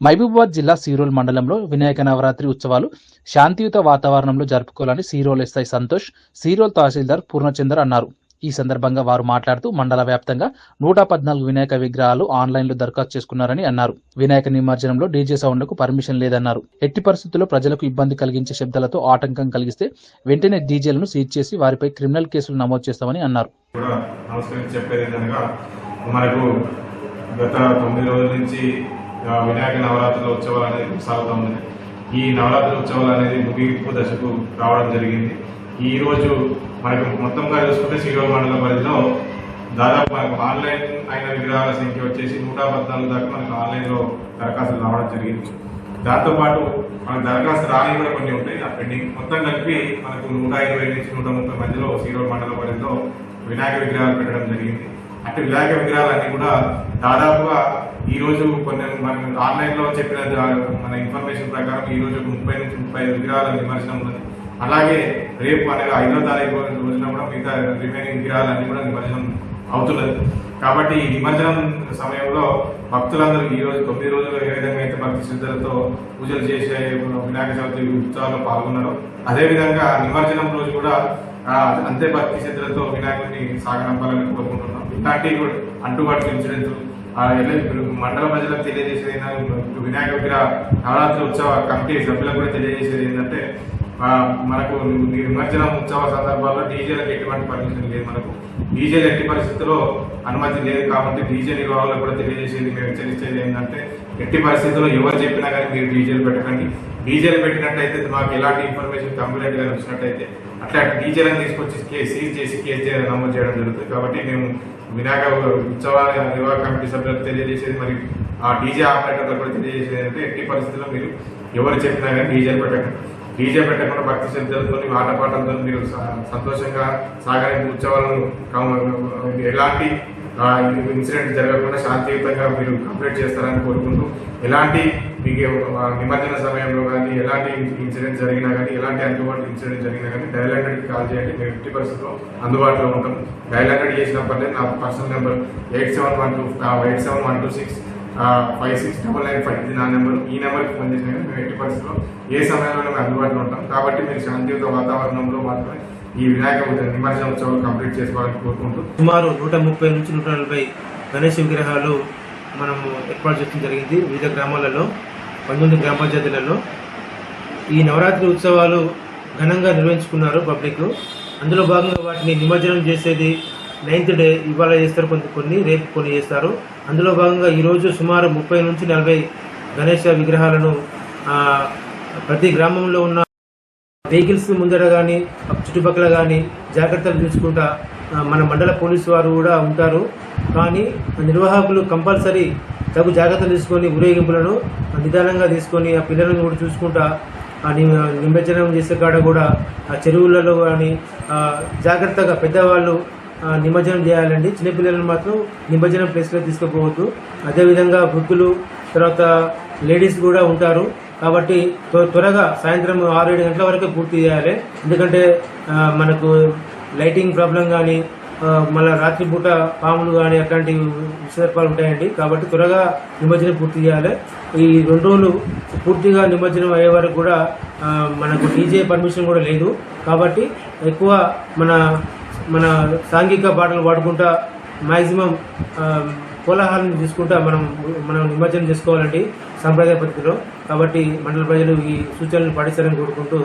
మహబూబాబాద్ జిల్లా సీరోల్ మండలంలో వినాయక నవరాత్రి ఉత్సవాలు శాంతియుత వాతావరణంలో జరుపుకోవాలని సీరోల్ ఎస్ఐ సంతోష్ సీరోల్ తహసీల్దార్ పూర్ణచందర్ అన్నారు. ఈ సందర్భంగా వారు మాట్లాడుతూ మండల వ్యాప్తంగా నూట పద్నాలుగు వినాయక విగ్రహాలు ఆన్లైన్లో దరఖాస్తు చేసుకున్నారని అన్నారు. వినాయక నిమజ్జనంలో డీజే సౌండ్లకు పర్మిషన్ లేదన్నారు. ఎట్టి పరిస్థితుల్లో ప్రజలకు ఇబ్బంది కలిగించే శబ్దాలతో ఆటంకం కలిగిస్తే వెంటనే డీజేలను సీజ్ చేసి వారిపై క్రిమినల్ కేసులు నమోదు చేస్తామని అన్నారు. మనకు గత తొమ్మిది రోజుల నుంచి వినాయక నవరాత్రుల ఉత్సవాలు అనేది కొనసాగుతూ ఈ నవరాత్రి ఉత్సవాలు అనేది ముగింపు దశకు రావడం జరిగింది. ఈ రోజు మనకు మొత్తంగా చూసుకుంటే శ్రీరామ మండల పరిధిలో దాదాపు మనకు ఆన్లైన్ అయిన విగ్రహాల సంఖ్య వచ్చేసి నూట పద్నాలుగు దాకా మనకు ఆన్లైన్లో దరఖాస్తులు రావడం జరిగింది. దాంతోపాటు మనకు దరఖాస్తు రాని కూడా కొన్ని ఉంటాయి. ఆ పెండింగ్ మొత్తం కలిపి మనకు నూట ఇరవై నుంచి నూట ముప్పై మధ్యలో శ్రీరామ మండల పరిధిలో వినాయక విగ్రహాలు పెట్టడం జరిగింది. అంటే వినాయక విగ్రహాలన్నీ కూడా దాదాపుగా ఈ రోజు కొన్ని మనం ఆన్లైన్లో చెప్పిన మన ఇన్ఫర్మేషన్ ప్రకారం ఈ రోజు ముప్పై నుంచి ముప్పై ఐదు విగ్రహాల నిమజ్జనం ఉన్నది. అలాగే రేపు అనగా ఐదో తారీఖు రోజున కూడా మిగతా రిమైనింగ్ విగ్రహాలన్నీ కూడా నిమజ్జనం అవుతున్నది. కాబట్టి ఈ నిమజ్జనం సమయంలో భక్తులందరూ ఈ రోజు తొమ్మిది రోజులు ఏ విధంగా అయితే భక్తి శ్రద్ధలతో పూజలు చేసే వినాయక చవితి ఉత్సవాల్లో పాల్గొన్నారు అదేవిధంగా నిమజ్జనం రోజు కూడా అంతే భక్తి శ్రద్ధలతో వినాయకుడిని సాగనంపాలని కోరుకుంటున్నాం. ఇలాంటి కూడా అంటుబాటు ఇన్సిడెంట్స్ మండల ప్రజలకు తెలియజేసేది ఏంటంటే, వినాయక విగ్రహ నవరాత్రి ఉత్సవ కమిటీ సభ్యులకు కూడా తెలియజేసేది ఏంటంటే మనకు ఈ నిమజ్జనం ఉత్సవ సందర్భాల్లో డీజేలకు ఎటువంటి పర్మిషన్ లేదు మనకు. డీజేలు ఎట్టి పరిస్థితుల్లో అనుమతి లేదు కాబట్టి డీజే నిర్వాహకులకు కూడా తెలియజేసేది మేము హెచ్చరించేది ఏంటంటే ఎట్టి పరిస్థితుల్లో ఎవరు చెప్పినా కానీ మీరు డీజేలు పెట్టకండి. డీజేలు పెట్టినట్టయితే మాకు ఎలాంటి ఇన్ఫర్మేషన్ కంప్లీట్గా వచ్చినట్టయితే అట్లా డీజేలను తీసుకొచ్చి కేసు సీజ్ చేసి కేసు నమోదు చేయడం జరుగుతుంది. కాబట్టి మేము వినాయక ఉత్సవాల నిర్వాహక కమిటీ సభ్యులకు తెలియజేసేది మరి ఆ డీజే ఆపరేటర్లకు కూడా తెలియజేసేది అంటే ఎట్టి పరిస్థితుల్లో మీరు ఎవరు చెప్పినా కానీ డీజేలు పెట్టకండి. డీజే పెట్టకుండా భక్తి శ్రద్ధలతో ఆటపాటలతో మీరు సంతోషంగా సాగని ఉత్సవాలను ఎలాంటి ఇన్సిడెంట్ జరగకుండా శాంతియుతంగా మీరు కంప్లీట్ చేస్తారని కోరుకుంటూ ఎలాంటి మీకు నిమజ్జన సమయంలో కానీ ఎలాంటి ఇన్సిడెంట్ జరిగినా కానీ ఎలాంటి అందుబాటు ఇన్సిడెంట్ జరిగినా కానీ డైల్ హండ్రెడ్కి కాల్ చేయండి. మేము ఫిఫ్టీ పర్సెంట్లో అందుబాటులో ఉంటాం. డైల్ హండ్రెడ్ చేసిన పర్లేదు నా personal number eight seven one two eight seven one two six five six double nine five ఇది నా నెంబర్. ఈ నెంబర్కి ఫోన్ చేసినా కానీ మేము ఎట్టి పరిస్థితుల్లో ఏ సమయంలో మేము అందుబాటులో ఉంటాం. కాబట్టి మీరు శాంతియుత వాతావరణంలో మాత్రమే ఈ వినాయక నిమజ్జన ఉత్సవాలు కంప్లీట్ చేసుకోవాలని కోరుకుంటూ సుమారు నూట ముప్పై నుంచి నూట నలభై గణేష్ విగ్రహాలు మనము ఏర్పాటు చేయడం జరిగింది. వివిధ గ్రామాలలో పంతొమ్మిది గ్రామ పంచాయతీలలో ఈ నవరాత్రి ఉత్సవాలు ఘనంగా నిర్వహించుకున్నారు పబ్లిక్. అందులో భాగంగా వాటిని నిమజ్జనం చేసేది నైన్త్ డే ఇవాళ చేస్తారు కొంత కొన్ని రేపు కొన్ని చేస్తారు. అందులో భాగంగా ఈరోజు సుమారు ముప్పై నుంచి నలభై గణేష విగ్రహాలను ప్రతి గ్రామంలో ఉన్న వెహికల్స్ ముందర కానీ చుట్టుపక్కల కానీ జాగ్రత్తలు తీసుకుంటా మన మండల పోలీసు వారు కూడా ఉంటారు. కానీ నిర్వాహకులు కంపల్సరీ తగు జాగ్రత్తలు తీసుకొని ఊరేగింపులను నిదానంగా తీసుకొని ఆ పిల్లలను కూడా చూసుకుంటా ఆ నిమజ్జనం చేసే కాడ కూడా ఆ చెరువులలో కానీ జాగ్రత్తగా పెద్దవాళ్ళు నిమజ్జనం చేయాలండి. చిన్నపిల్లలను మాత్రం నిమజ్జనం ప్లేస్లో తీసుకుపోవద్దు. అదేవిధంగా వృద్ధులు తర్వాత లేడీస్ కూడా ఉంటారు. కాబట్టి త్వ- త్వరగా సాయంత్రం ఆరు ఏడు గంటల వరకు పూర్తి చేయాలి. ఎందుకంటే మనకు లైటింగ్ ప్రాబ్లం కానీ మళ్ళీ రాత్రిపూట పాములు కానీ అట్లాంటి విసర్పాలు ఉంటాయండి. కాబట్టి త్వరగా నిమజ్జనం పూర్తి చేయాలి. ఈ రెండు రోజులు పూర్తిగా నిమజ్జనం అయ్యే వరకు కూడా మనకు డీజే పర్మిషన్ కూడా లేదు. కాబట్టి ఎక్కువ మన మన సాంఘిక పాటలు పాడుకుంటా మాక్సిమం కోలాహలం తీసుకుంటా మనం మనం నిమజ్జనం చేసుకోవాలండి సాంప్రదాయ పద్ధతిలో. కాబట్టి మండల ప్రజలు ఈ సూచనలు పాటిస్తారని కోరుకుంటూ